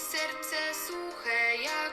serce suche jak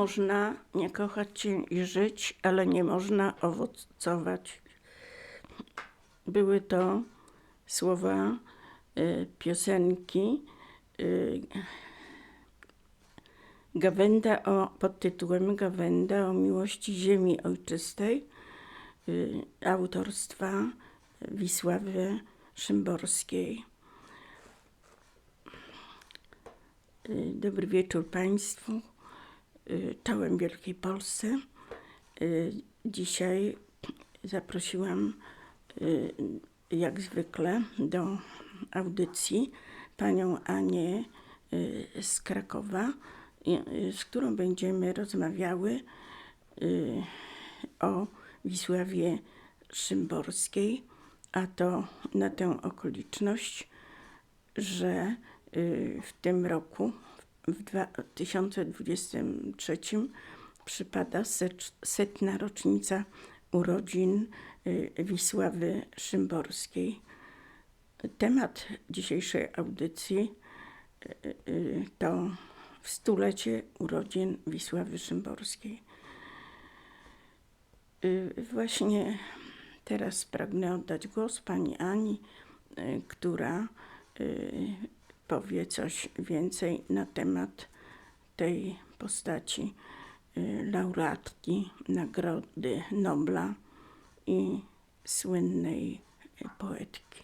Można nie kochać się i żyć, ale nie można owocować. Były to słowa y, piosenki y, Gawenda o, pod tytułem Gawenda o miłości ziemi ojczystej y, autorstwa Wisławy Szymborskiej. Y, Dobry wieczór Państwu. Y, Czołem Wielkiej Polsce. Y, Dzisiaj zaprosiłam y, jak zwykle do audycji panią Anię z Krakowa, z którą będziemy rozmawiały o Wisławie Szymborskiej, a to na tę okoliczność, że w tym roku, w 2023, przypada setna rocznica urodzin y, Wisławy Szymborskiej. Temat dzisiejszej audycji y, y, to w stulecie urodzin Wisławy Szymborskiej. Właśnie teraz pragnę oddać głos pani Ani, która powie coś więcej na temat tej postaci y, laureatki Nagrody Nobla i słynnej y, poetki.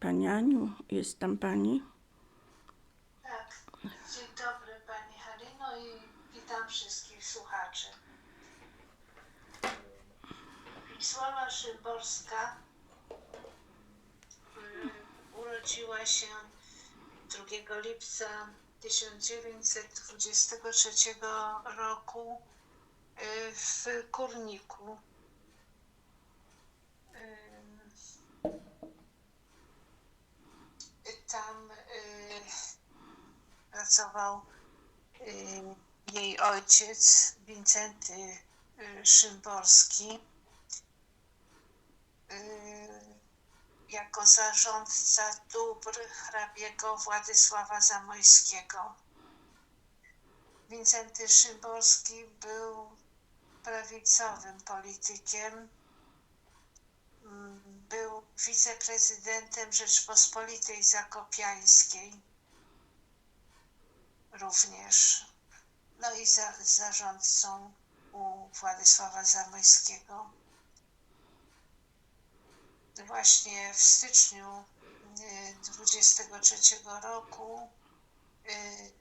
Pani Aniu, jest tam pani? Tak. Dzień dobry Pani Halino i witam wszystkich słuchaczy. Wisława Szymborska urodziła się 2 lipca 1923 roku y, w Kurniku. Ym, Tam y, pracował y, jej ojciec Wincenty y, Szymborski. Jak jako zarządca dóbr hrabiego Władysława Zamojskiego. Wincenty Szymborski był prawicowym politykiem. Mm, Był wiceprezydentem Rzeczpospolitej Zakopiańskiej również. No i za, zarządcą u Władysława Zamojskiego. Właśnie w styczniu y, 23 roku y,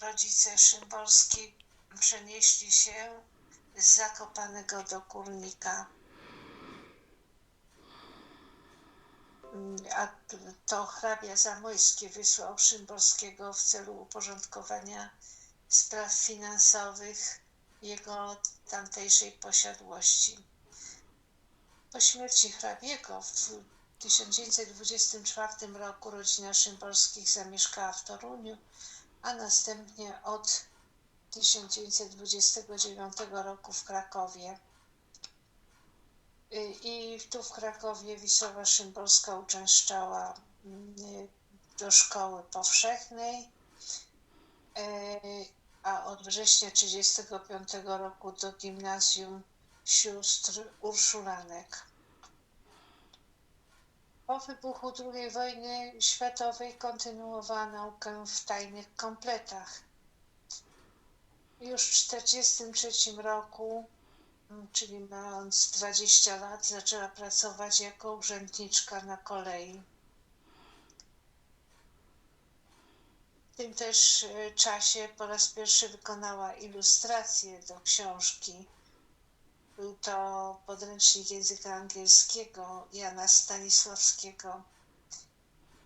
rodzice Szymborski przenieśli się z Zakopanego do Kurnika. Mm, A to hrabia Zamojski wysłał Szymborskiego w celu uporządkowania spraw finansowych jego tamtejszej posiadłości. Po śmierci hrabiego w 1924 roku rodzina Szymborskich zamieszkała w Toruniu, a następnie od 1929 roku w Krakowie. Y, I tu w Krakowie Wisława Szymborska uczęszczała mm, do szkoły powszechnej, y, a od września 1935 roku do gimnazjum sióstr Urszulanek. Po wybuchu II wojny światowej kontynuowała naukę w tajnych kompletach. Już w 1943 roku, czyli mając 20 lat, zaczęła pracować jako urzędniczka na kolei. W tym też e, czasie po raz pierwszy wykonała ilustrację do książki. Był to podręcznik języka angielskiego Jana Stanisławskiego.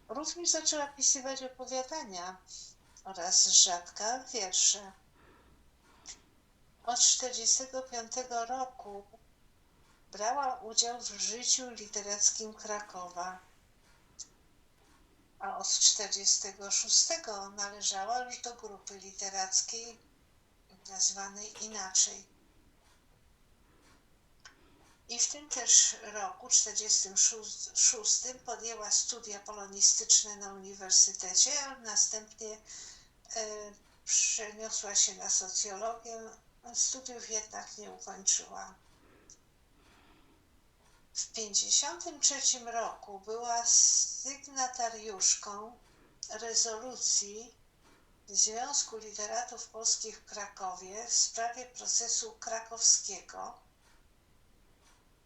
Również zaczęła pisywać opowiadania oraz rzadka wiersze. Od 1945 roku brała udział w życiu literackim Krakowa, a od 1946 należała już do grupy literackiej nazwanej inaczej. I w tym też roku, 1946, podjęła studia polonistyczne na uniwersytecie, a następnie e, przeniosła się na socjologię. Studiów jednak nie ukończyła. W 1953 roku była sygnatariuszką rezolucji Związku Literatów Polskich w Krakowie w sprawie procesu krakowskiego,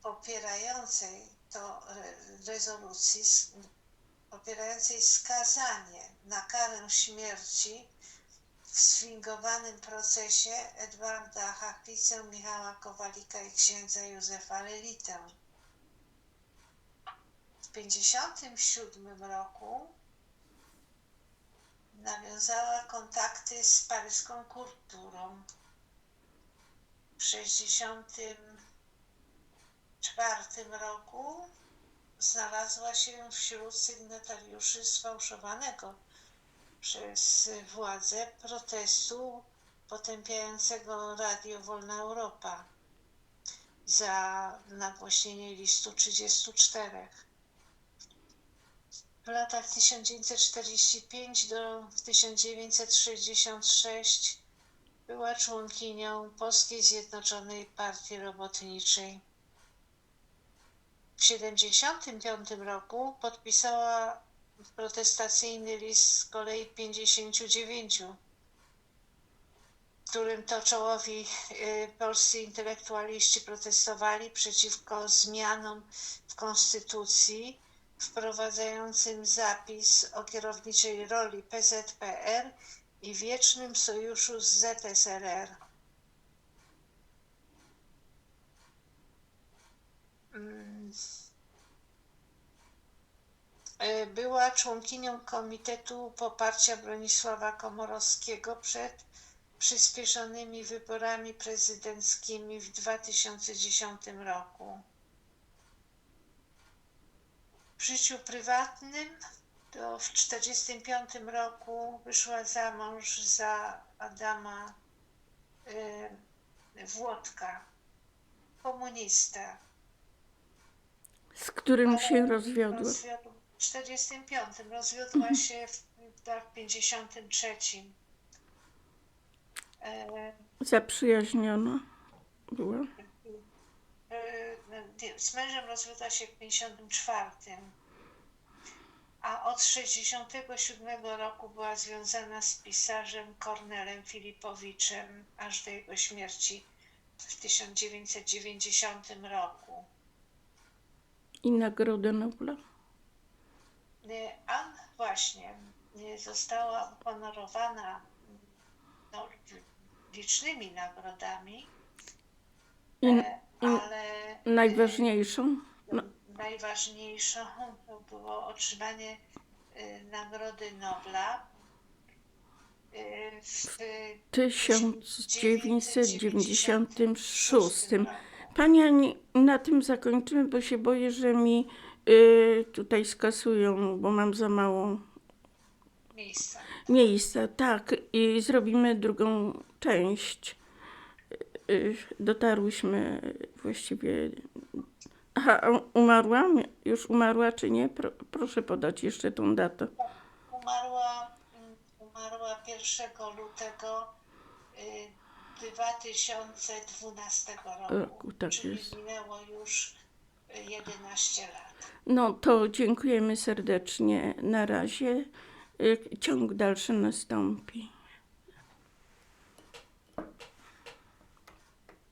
popierającej to re- rezolucji, popierającej skazanie na karę śmierci w sfingowanym procesie Edwarda Hachlicę, Michała Kowalika i księdza Józefa Lelitę. W 1957 roku nawiązała kontakty z paryską kulturą. W 1964 roku znalazła się wśród sygnatariuszy sfałszowanego przez władze protestu potępiającego Radio Wolna Europa za nagłośnienie listu 34. W latach 1945 do 1966 była członkinią Polskiej Zjednoczonej Partii Robotniczej. W 1975 roku podpisała protestacyjny list z kolei 59, w którym to czołowi y, polscy intelektualiści protestowali przeciwko zmianom w konstytucji wprowadzającym zapis o kierowniczej roli PZPR i wiecznym sojuszu z ZSRR. Mm. E, Była członkinią Komitetu Poparcia Bronisława Komorowskiego przed przyspieszonymi wyborami prezydenckimi w 2010 roku. W życiu prywatnym to w 1945 roku wyszła za mąż za Adama y, Włodka, komunista. Z którym się Ale rozwiodła. rozwiodł- W 45. Rozwiodła się w, w 53. E, Zaprzyjaźniona była. e, z mężem rozwiodła się w 54. A od 67 roku była związana z pisarzem Kornelem Filipowiczem aż do jego śmierci w 1990 roku. I Nagrodę Nobla. Nie, A właśnie, nie została uhonorowana no, licznymi nagrodami, I e, i ale najważniejszą, no, najważniejszą było otrzymanie e, Nagrody Nobla e, w 1996. Pani Ani, na tym zakończymy, bo się boję, że mi y, tutaj skasują, bo mam za mało miejsca. miejsca. Tak, i zrobimy drugą część. Y, dotarłyśmy właściwie. Aha, a umarła? Już umarła, czy nie? Pro, proszę podać jeszcze tą datę. Umarła, mm, umarła 1 lutego y, 2012 roku, Roku, tak czyli jest. minęło już y, 11 lat. No to dziękujemy serdecznie. Na razie. Y, Ciąg dalszy nastąpi.